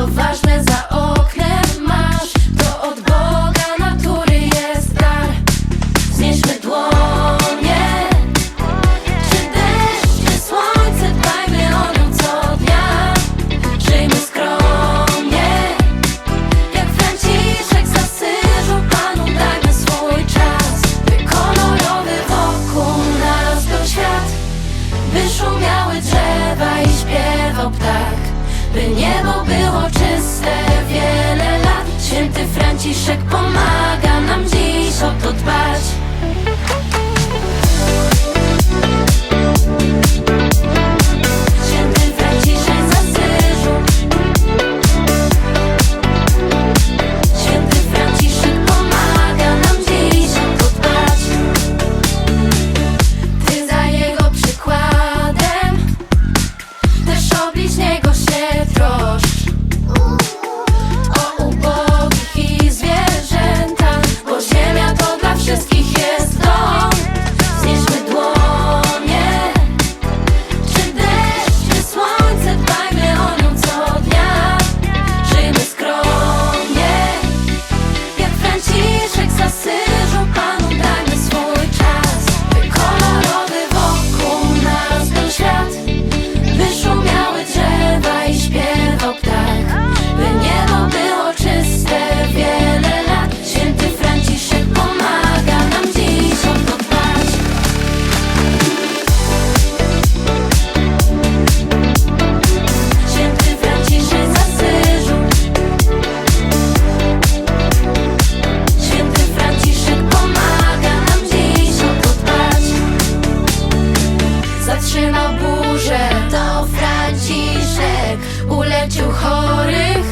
co ważne za oknem masz. To od Boga natury jest dar. Wznieśmy dłonie. Czy deszcz, czy słońce Dbajmy o nią co dnia. Żyjmy skromnie. Jak Franciszek z Asyżu Panu dajmy swój czas By kolorowy wokół nas był świat. By szumiały drzewa i śpiewał ptak by niebo było хрестом. Всі zatrzymał burzę. To Franciszek ulecił chorych